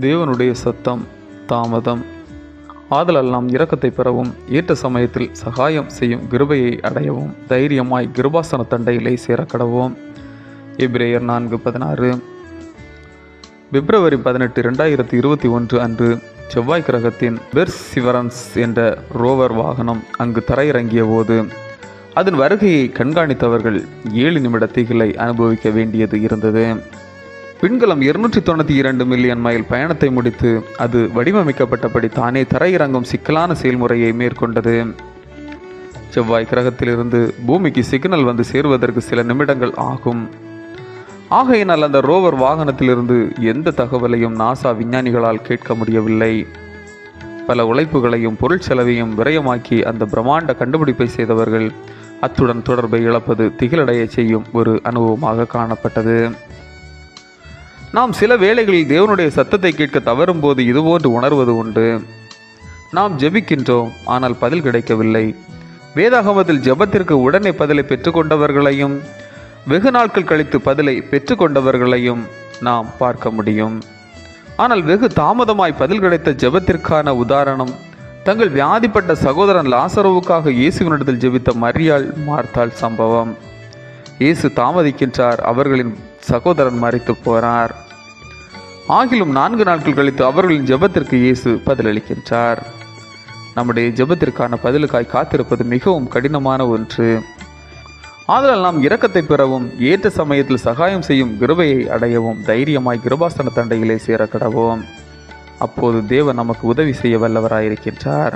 தேவனுடைய சத்தம் தாமதம் ஆதலால் நாம் இரக்கத்தை பெறவும் ஏற்ற சமயத்தில் சகாயம் செய்யும் கிருபையை அடையவும் தைரியமாய் கிருபாசன தண்டையிலே சேரக்கடவோம். எப்ரேயர் நான்கு பதினாறு. பிப்ரவரி பதினெட்டு ரெண்டாயிரத்தி இருபத்தி ஒன்று அன்று செவ்வாய் கிரகத்தின் பெர்சிவரன்ஸ் என்ற ரோவர் வாகனம் அங்கு தரையிறங்கிய போது அதன் வருகையை கண்காணித்தவர்கள் ஏழு நிமிட திகிலை அனுபவிக்க வேண்டியது இருந்தது. விண்கலம் இருநூற்றி தொண்ணூற்றி இரண்டு மில்லியன் மைல் பயணத்தை முடித்து அது வடிவமைக்கப்பட்டபடி தானே தரையிறங்கும் சிக்கலான செயல்முறையை மேற்கொண்டது. செவ்வாய் கிரகத்திலிருந்து பூமிக்கு சிக்னல் வந்து சேருவதற்கு சில நிமிடங்கள் ஆகும். ஆகையினால் அந்த ரோவர் வாகனத்திலிருந்து எந்த தகவலையும் நாசா விஞ்ஞானிகளால் கேட்க முடியவில்லை. பல உழைப்புகளையும் பொருள் செலவையும் விரயமாக்கி அந்த பிரம்மாண்ட கண்டுபிடிப்பை செய்தவர்கள் அத்துடன் தொடர்பை இழப்பது திகிலடைய செய்யும் ஒரு அனுபவமாக காணப்பட்டது. நாம் சில வேளைகளில் தேவனுடைய சத்தத்தை கேட்க தவறும் போது இதுபோன்று உணர்வது உண்டு. நாம் ஜெபிக்கின்றோம் ஆனால் பதில் கிடைக்கவில்லை. வேதாகமத்தில் ஜெபத்திற்கு உடனே பதிலை பெற்றுக்கொண்டவர்களையும் வெகு நாட்கள் கழித்து பதிலை பெற்றுக்கொண்டவர்களையும் நாம் பார்க்க முடியும். ஆனால் வெகு தாமதமாய் பதில் கிடைத்த ஜெபத்திற்கான உதாரணம் தங்கள் வியாதிப்பட்ட சகோதரன் லாசரோவுக்காக இயேசுவினிடத்தில் ஜெபித்த மரியாள் மார்த்தாள் சம்பவம். இயேசு தாமதிக்கின்றார் அவர்களின் சகோதரன் மறித்து போனார். ஆகிலும் நான்கு நாட்கள் கழித்து அவர்களின் ஜெபத்திற்கு இயேசு பதிலளிக்கின்றார். நம்முடைய ஜெபத்திற்கான பதிலுக்காய் காத்திருப்பது மிகவும் கடினமான ஒன்று. ஆதலால் நாம் இரக்கத்தை பெறவும் ஏற்ற சமயத்தில் சகாயம் செய்யும் கிருபையை அடையவும் தைரியமாய் கிருபாசன தண்டையிலே சேர கடவோம் அப்போது தேவன் நமக்கு உதவி செய்ய வல்லவராயிருக்கின்றார்.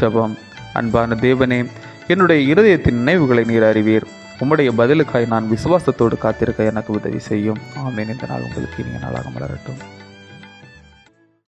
ஜெபம். அன்பான தேவனே என்னுடைய இருதயத்தின் நினைவுகளை நீர் அறிவீர். உம்முடைய பதிலுக்காய் நான் விசுவாசத்தோடு காத்திருக்க எனக்கு உதவி செய்யும். ஆமேன். இந்த நாள் உங்களுக்கு இனிய நாளாக மலரட்டும்.